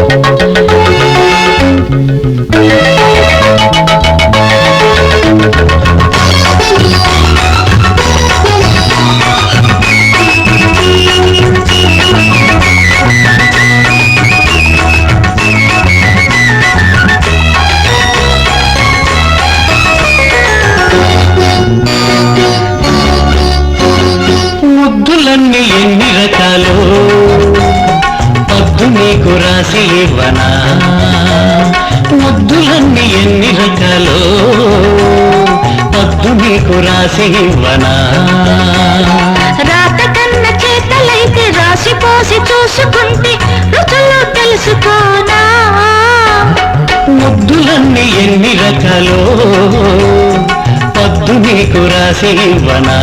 ముద్దులన్నీ రాసి ఇవ్వనా ముద్దులన్నీ ఎన్ని రకాలు పద్దు నీకు రాసి ఇవ్వనా. రాత కన్న చేతలైతే రాసి పోసి చూసుకుంటే రుచులు తెలుసుకోనా. ముద్దులన్నీ ఎన్ని రకాలు పద్దు నీకు రాసి ఇవ్వనా.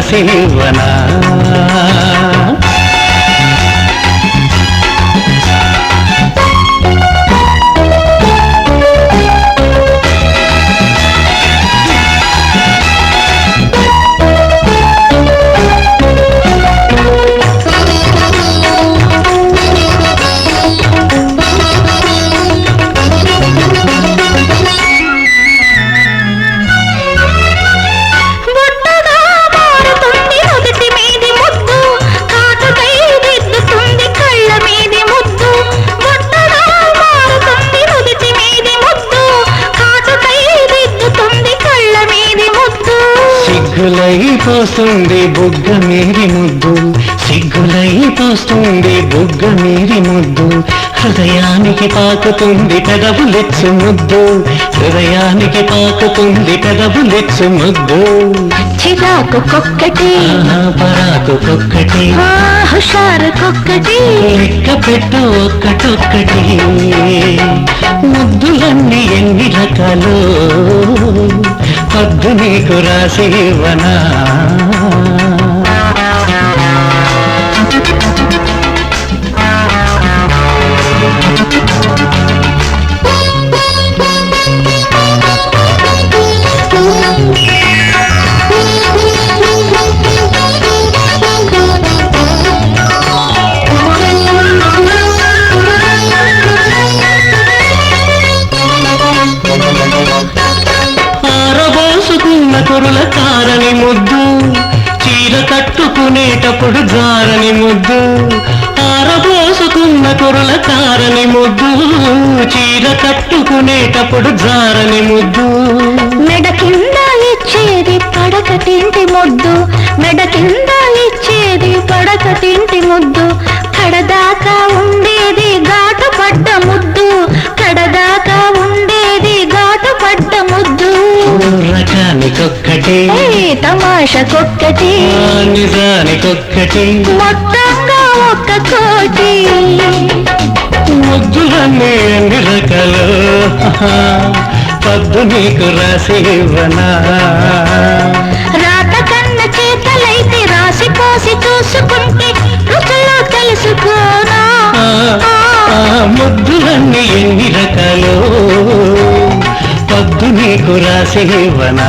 నీకు సిగ్గులై పోస్తుంది బుగ్గ మీరి ముద్దు. సిగ్గులై పోస్తుంది బుగ్గ మీరి ముద్దు. హృదయానికి పాకుతుంది పెదవులిచ్చు ముద్దు. హృదయానికి పాకుతుంది పెదవులిచ్చు ముద్దు. చిరాకు కొక్కటి. పరాకు కొక్కటి. హుషారు కొక్కటి లెక్క పెట్టు ఒక్కటొక్కటి. ముద్దులన్నీ ఎన్ని రకాలు. హద్దు నీకు రాసి ఇవ్వనా? కట్టుకునేటప్పుడు జారని ముద్దు ఆరబోసుకున్న కొరుల కారని ముద్దు చీర కట్టుకునేటప్పుడు జారని ముద్దు. మెడ కింద ఇచ్చేది పడక తింటి ముద్దు మెడ కింద ఇచ్చేది పడక తింటి ముద్దు రకానికొక్కటి ఏ తమాషకొక్కటి. నిజానికొక్కటి. మొత్తంగా ఒక్క కోటి. ముద్దులన్నీ ఎన్ని రకాలు పద్దు నీకు రాసి ఇవ్వనా? రాత కన్న చేతలైతే రాసి నీకు రాసి ఇవ్వనా